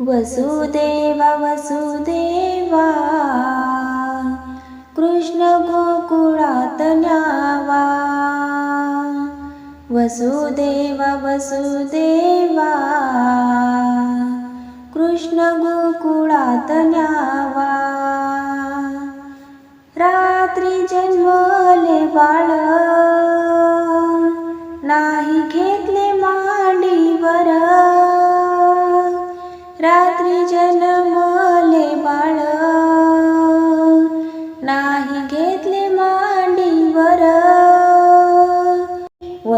वसुदेव वसुदेवा कृष्णगोकुळातल्या वा वसुदेव वसुदेवा कृष्णगोकुळातल्या वा रात्रि जन्मले बाळ।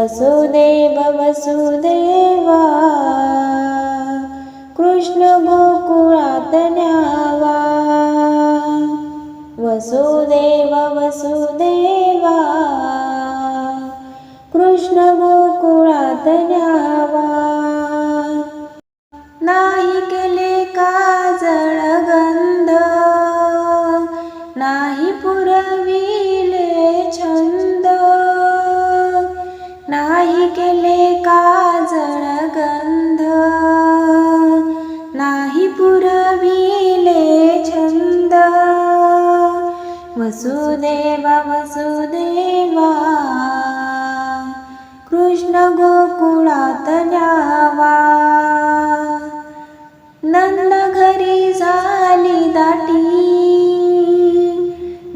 वसुदेव वसुदेवा कृष्ण गोकुळात न्यावा वसु वसुदेवा वसुदेवा कृष्ण गोकुळात न्यावा. नंद घरी झाली दाटी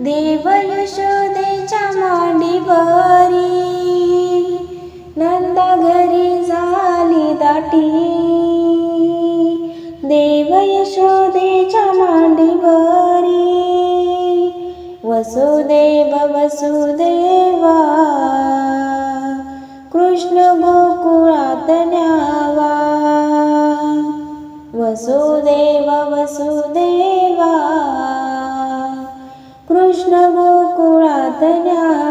देव यशोदेच्या मांडीवरी नंद घरी झाली दाटी देव यशोदेच्या मांडी वसुदेव वसुदेवा कृष्ण गोकुळात न्यावा वसुदेव वसुदेवा कृष्ण गोकुळात न्यावा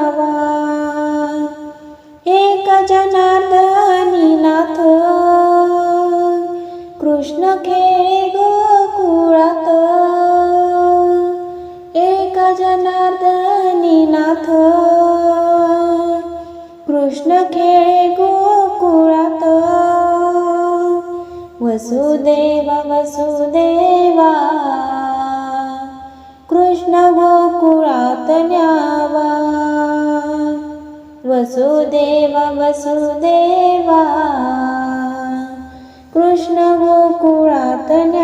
कृष्ण खेळे गोकुळात. वसुदेव वसुदेवा कृष्ण गोकुळात न्यावा. वसुदेव वसुदेवा कृष्ण गोकुळात न्या